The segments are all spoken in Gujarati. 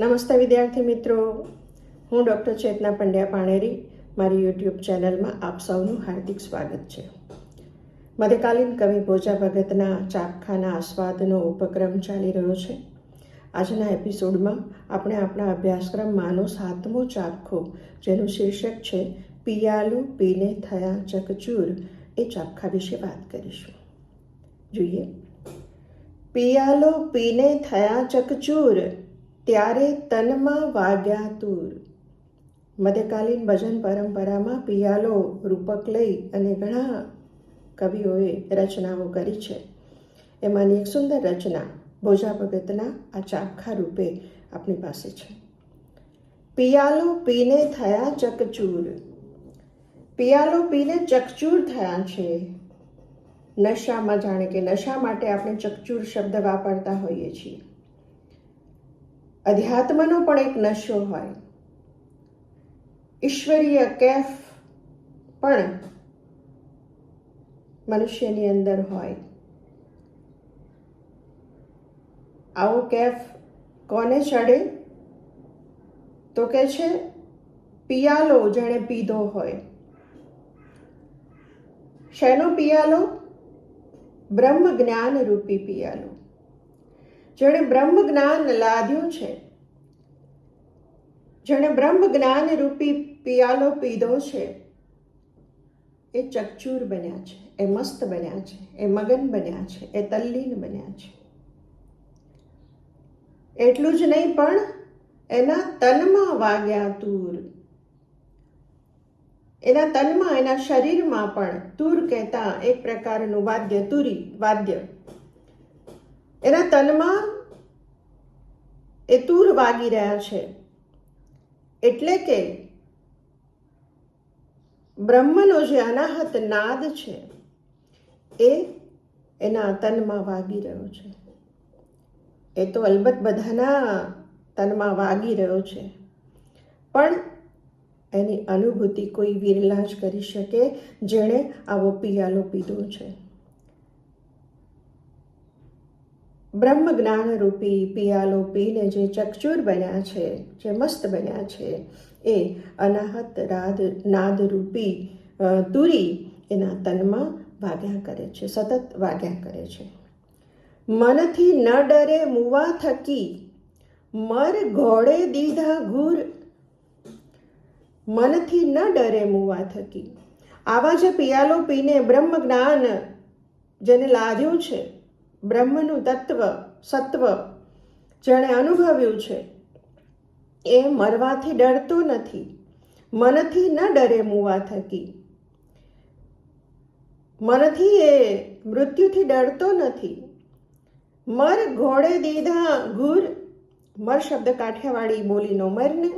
નમસ્તે વિદ્યાર્થી મિત્રો. હું ડૉક્ટર ચેતના પંડ્યા પાણેરી. મારી યુટ્યુબ ચેનલમાં આપ સૌનું હાર્દિક સ્વાગત છે. મધ્યકાલીન કવિ ભોજા ભગતના ચાપખાના આસ્વાદનો ઉપક્રમ ચાલી રહ્યો છે. આજના એપિસોડમાં આપણે આપણા અભ્યાસક્રમમાંનો સાતમો ચાપખો, જેનું શીર્ષક છે, પિયાલુ પીને થયા ચકચૂર એ ચાપખા વિશે વાત કરીશું. જોઈએ. પિયાલો પીને થયા ચકચૂર ત્યારે તનમાં વાગ્યા તૂર. મધ્યકાલીન ભજન પરંપરામાં પિયાલો, રૂપક લઈ અને ઘણા કવિઓએ રચનાઓ કરી છે. એમાંની એક સુંદર રચના ભોજા ભગતના આ ચાખા રૂપે આપણી પાસે છે. પિયાલો પીને થયા ચકચૂર. પિયાલો પીને ચકચૂર થયા છે. નશામાં જાણે કે નશા માટે આપણે ચકચૂર શબ્દ વાપરતા હોઈએ છીએ. અધ્યાત્મનો પણ એક નશો હોય. ઈશ્વરીય કેફ પણ મનુષ્યની અંદર હોય. આવો કેફ કોને ચડે? તો કે છે, પિયાલો જેણે પીધો હોય. શેનો પિયાલો? બ્રહ્મ જ્ઞાન રૂપી પિયાલો. જેણે બ્રહ્મ જ્ઞાન લાદ્યું છે. જેણે બ્રહ્મ જ્ઞાન રૂપી પિયાલો પીધો છે, એ ચકચૂર બન્યા છે, એ મસ્ત બન્યા છે, એ મગન બન્યા છે, એ તલ્લીન બન્યા છે. એટલું જ નહીં, પણ એના તનમાં વાગ્યા તૂર. એના તનમાં, એના શરીરમાં પણ તૂર કહેતા એક પ્રકારનું વાદ્ય, તુરી વાદ્ય. એના તનમાં એ તૂર વાગી રહ્યા છે. એટલે કે બ્રહ્મનો જે અનાહત નાદ છે, એ એના તનમાં વાગી રહ્યો છે. એ તો અલબત્ત બધાના તનમાં વાગી રહ્યો છે. પણ એની અનુભૂતિ કોઈ વિરલા જ કરી શકે જેણે આવો પિયાલો પીધો છે. બ્રહ્મ જ્ઞાન રૂપી પિયાલો પીને જે ચકચૂર બન્યા છે, જે મસ્ત બન્યા છે, એ અનાહત રાદ નાદ રૂપી તુરી એના તનમાં વાગ્યા કરે છે, સતત વાગ્યા કરે છે. મનથી ન ડરે મુવા થકી, મર ઘોડે દીધા ઘૂર. મનથી ન ડરે મુવા થકી. આવા જે પિયાલો પીને બ્રહ્મ જ્ઞાન જેને લાદ્યું છે બ્રહ્મનું તત્વ, સત્વ જેણે અનુભવ્યું છે, એ મરવાથી ડરતો નથી, મનથી ન ડરે મુવા થકી. મનથી એ મૃત્યુથી ડરતો નથી. મર ઘોડે દીધા ઘૂર, મર શબ્દ કાઠિયાવાડી બોલીનો મરને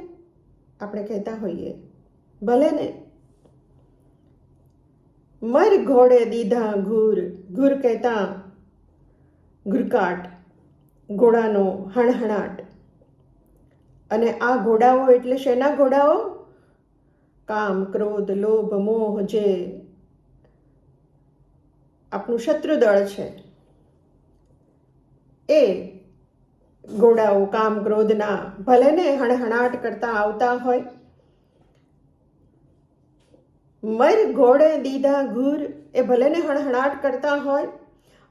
આપણે કહેતા હોઈએ, ભલે ને. મર ઘોડે દીધા ઘૂર ઘૂર કહેતા ઘુરકાટ, ઘોડાનો હણહણાટ. અને આ ઘોડાઓ એટલે શેના ઘોડાઓ? કામ, ક્રોધ, લોભ, મોહ જે આપણું શત્રુદળ છે. એ ઘોડાઓ કામ, ક્રોધના ભલે ને હણહણાટ કરતા આવતા હોય. મર ઘોડે દીધા ઘૂર એ ભલે ને હણહણાટ કરતા હોય.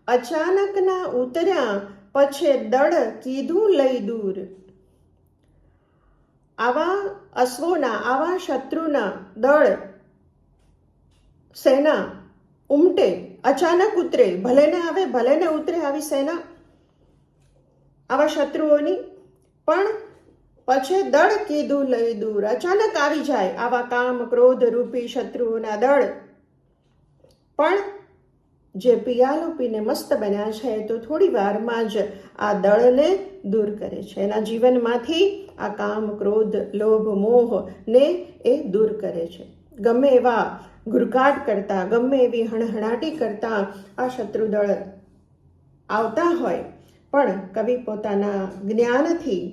અચાનકના ઉતર્યા પછે દળ કીધું લઈ દૂર. આવા અશ્વોના, આવા શત્રુના દળ સેના ઉમટે, અચાનક ઉતરે ભલે ને આવે ભલે ને ઉતરે આવી સેના, આવા શત્રુઓની. પણ પછી દળ કીધું લઈ દૂર. અચાનક આવી જાય આવા કામ, ક્રોધ રૂપી શત્રુઓના દળ પણ જે પિયાલો પીને મસ્ત બન્યા છે, તો થોડી વારમાં જ આ દળને દૂર કરે છે. એના જીવનમાંથી આ કામ, ક્રોધ, લોભ, મોહ ને એ દૂર કરે છે. ગમે એવા ગુરકાટ કરતા, ગમે એવી હણહણાટી કરતા આ શત્રુદળ આવતા હોય, પણ કવિ પોતાના જ્ઞાનથી,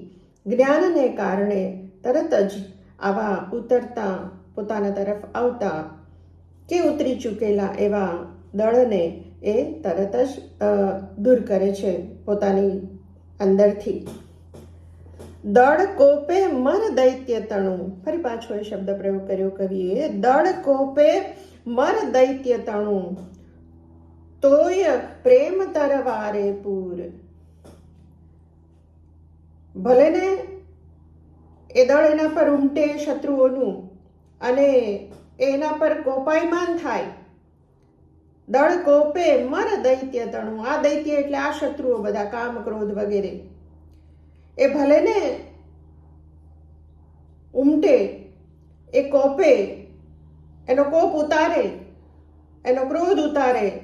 જ્ઞાનને કારણે તરત જ આવા ઉતરતા પોતાના તરફ આવતા કે ઉતરી ચૂકેલા એવા દળને એ તરત જ દૂર કરે છે પોતાની અંદરથી. દળ કોપે મર દૈત્ય તણું. ફરી પાછો એ શબ્દ પ્રયોગ કર્યો કવિએ. દળ કોપે મર દૈત્ય તણું. તોય પ્રેમ તરવારે પૂર. ભલે ને એ દળ એના પર ઉમટે શત્રુઓનું અને એના પર કોપાયમાન થાય દળ કોપે મર દૈત્ય તણું. આ દૈત્ય એટલે આ શત્રુઓ બધા, કામ, ક્રોધ વગેરે. એ ભલે ને ઉમટે, એ કોપે, એનો કોપ ઉતારે, એનો ક્રોધ ઉતારે,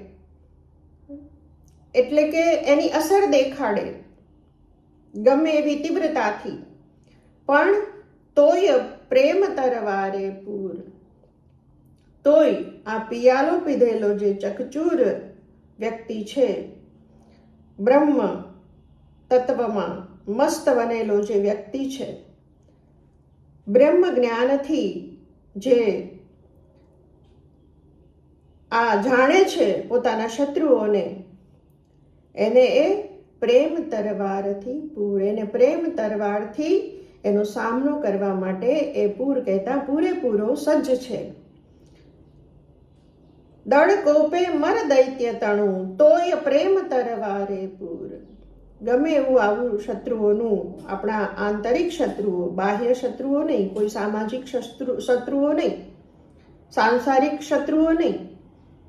એટલે કે એની અસર દેખાડે, ગમે એવી તીવ્રતાથી. પણ તોય પ્રેમ તરવારે પૂર. તોય આ પિયાલો પીધેલો જે ચકચૂર વ્યક્તિ છે, બ્રહ્મ તત્વમાં મસ્ત બનેલો જે વ્યક્તિ છે, બ્રહ્મ જ્ઞાનથી જે આ જાણે છે પોતાના શત્રુઓને, એને એ પ્રેમ તરવારથી પૂર, એને પ્રેમ તરવારથી એનો સામનો કરવા માટે એ પૂર કહેતા પૂરેપૂરો સજ્જ છે. દળ કોપે મર દૈત્ય તણું, તોય પ્રેમ તરવારે પૂર. ગમે એવું આવું શત્રુઓનું, આપણા આંતરિક શત્રુઓ, બાહ્ય શત્રુઓ નહીં, કોઈ સામાજિક શત્રુ, શત્રુઓ નહીં, સાંસારિક શત્રુઓ નહીં,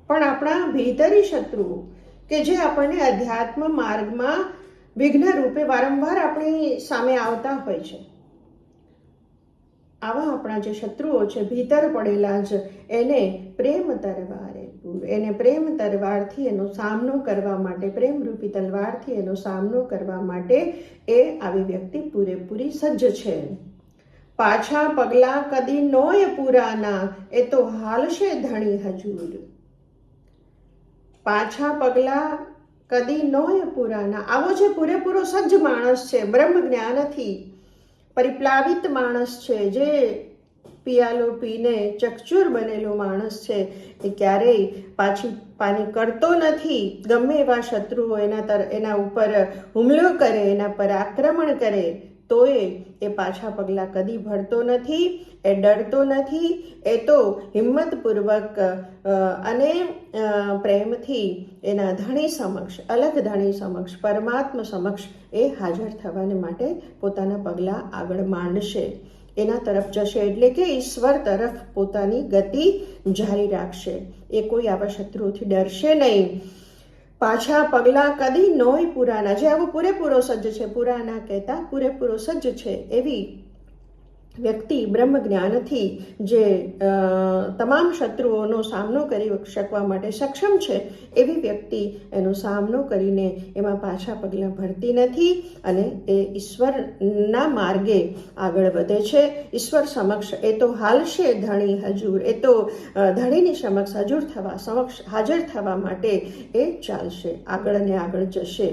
પણ આપણા ભીતરી શત્રુઓ, કે જે આપણને અધ્યાત્મ માર્ગમાં વિઘ્ન રૂપે વારંવાર આપણી સામે આવતા હોય છે. આવા આપણા જે શત્રુઓ છે, ભીતર પડેલા જ, એને પ્રેમ તરવારે એને પ્રેમ તલવારથી એનો સામનો કરવા માટે પ્રેમરૂપી તલવારથી એનો સામનો કરવા માટે એ આવી વ્યક્તિ પૂરેપૂરી સજ્જ છે. પાછા પગલા કદી નોય પુરાના એ તો હાલશે ધણી હજુર. પાછા પગલા કદી નોય પુરાના આવો જે પૂરેપૂરો સજ્જ માણસ છે બ્રહ્મ જ્ઞાનથી પરિપ્લાવિત માણસ છે, જે પિયાલો પીને ચકચૂર બનેલો માણસ છે એ ક્યારેય પાછી પાની કરતો નથી. ગમે એવા શત્રુઓ એના તર, એના ઉપર હુમલો કરે, એના પર આક્રમણ કરે, તોય એ પાછા પગલાં કદી ભરતો નથી, એ ડરતો નથી, એ તો હિંમતપૂર્વક અને પ્રેમથી એના ધણી સમક્ષ, અલગ ધણી સમક્ષ, પરમાત્મ સમક્ષ એ હાજર થવાને માટે પોતાના પગલાં આગળ માંડશે. એના તરફ જશે એટલે કે ઈશ્વર તરફ પોતાની ગતિ જારી રાખશે. એ કોઈ આવા શત્રુઓથી ડરશે નહીં. પાછા પગલાં કદી નોય પુરાના. જે આવો પૂરેપૂરો સજ્જ છે, પુરાના કહેતા પૂરેપૂરો સજ્જ છે એવી વ્યક્તિ બ્રહ્મ જ્ઞાનથી જે તમામ શત્રુઓનો સામનો કરી શકવા માટે સક્ષમ છે, એવી વ્યક્તિ એનો સામનો કરીને એમાં પાછા પગલાં ભરતી નથી અને એ ઈશ્વરના માર્ગે આગળ વધે છે. ઈશ્વર સમક્ષ એ તો હાલશે ધણી હજુર, એ તો ધણીની સમક્ષ હજુર થવા, સમક્ષ હાજર થવા માટે એ ચાલશે, આગળ ને આગળ જશે.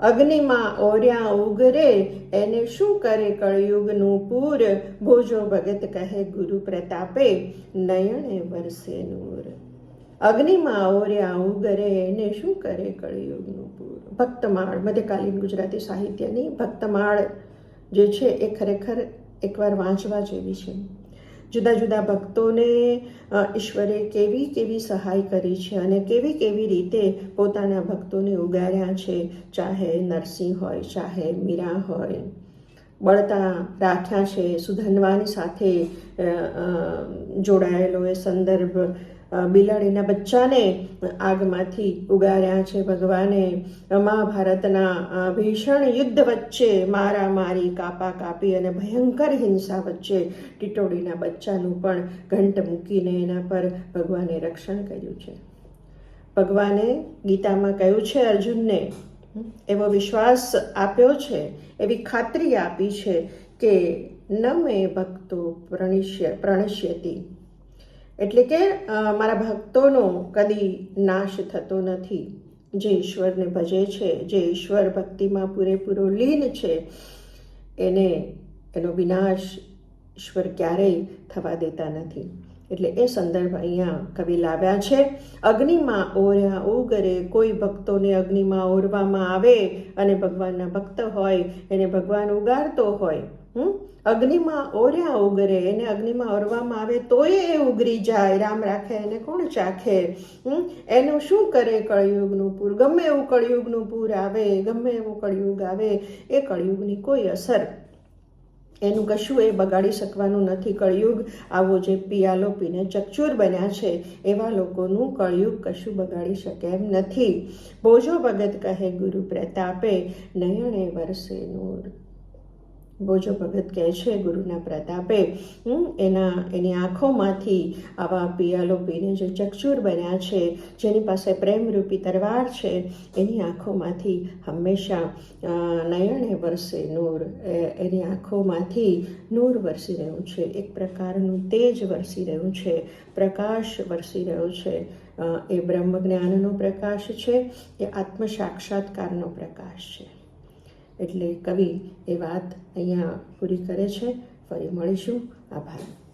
અગ્નિમાં ઓર્યા ઉગરે, એને શું કરે કળયુગનું પૂર? ભોજો ભગત કહે, ગુરુ પ્રતાપે, નયણે વરસે નૂર. અગ્નિમાં ઓર્યા ઉગરે, એને શું કરે કળયુગનું પૂર? ભક્તમાળ, મધ્યકાલીન ગુજરાતી સાહિત્યની ભક્તમાળ જે છે, એ ખરેખર એકવાર વાંચવા જેવી છે. જુદા જુદા ભક્તોને ઈશ્વરે કેવી કેવી સહાય કરી છે અને કેવી કેવી રીતે પોતાના ભક્તોને ઉગાર્યા છે, ચાહે નરસિંહ હોય, ચાહે મીરા હોય, બળતા રાખ્યા છે, સુધનવાની સાથે જોડાયેલો એ સંદર્ભ બિલાડીના બચ્ચાને આગમાંથી ઉગાર્યા છે ભગવાને. મહાભારતના ભીષણ યુદ્ધ વચ્ચે મારા મારી કાપા કાપી અને ભયંકર હિંસા વચ્ચે ટીટોડીના બચ્ચાનું પણ ઘંટ મૂકીને એના પર ભગવાને રક્ષણ કર્યું છે. ભગવાને ગીતામાં કહ્યું છે અર્જુનને એવો વિશ્વાસ આપ્યો છે, એવી ખાતરી આપી છે કે ન મેં ભક્તો પ્રણિષ્ય પ્રણશ્યતી એટલે કે મારા ભક્તોનો કદી નાશ થતો નથી. જે ઈશ્વરને ભજે છે, જે ઈશ્વર ભક્તિમાં પૂરેપૂરો લીન છે, એને, એનો વિનાશ ઈશ્વર ક્યારેય થવા દેતા નથી. એટલે એ સંદર્ભ અહીંયા કવિ લાવ્યા છે. અગ્નિમાં ઓર્યા ઉગરે કોઈ ભક્તોને અગ્નિમાં ઓરવામાં આવે અને ભગવાનના ભક્ત હોય, એને ભગવાન ઉગારતો હોય હમ? અગ્નિમાં ઓર્યા ઉગરે, એને અગ્નિમાં ઓરવામાં આવે તોય એ ઉગરી જાય. રામ રાખે એને કોણ ચાખે? હમ? એનું શું કરે કળિયુગનું પૂર? ગમે એવું કળિયુગનું પૂર આવે, ગમે એવું કળિયુગ આવે, એ કળિયુગની કોઈ અસર એનું કશું એ બગાડી શકવાનું નથી. કળિયુગ આવો જે પિયાલો પીને ચકચૂર બન્યા છે, એવા લોકોનું કળિયુગ કશું બગાડી શકે એમ નથી. ભોજો ભગત કહે, ગુરુ પ્રતાપે, નયણે વરસે નૂર. બોજો ભગત કહે છે, ગુરુના પ્રતાપે એના, એની આંખોમાંથી આવા પિયાલો પીને જે ચકચૂર બન્યા છે, જેની પાસે પ્રેમરૂપી તરવાર છે, એની આંખોમાંથી હંમેશા નયણે વરસે નૂર એની આંખોમાંથી નૂર વરસી રહ્યું છે, એક પ્રકારનું તેજ વરસી રહ્યું છે, પ્રકાશ વરસી રહ્યો છે એ બ્રહ્મ જ્ઞાનનો પ્રકાશ છે, એ આત્મ સાક્ષાત્કારનો પ્રકાશ છે. એટલે કવિ એ વાત અહીંયા પૂરી કરે છે. ફરી મળીશું. આભાર.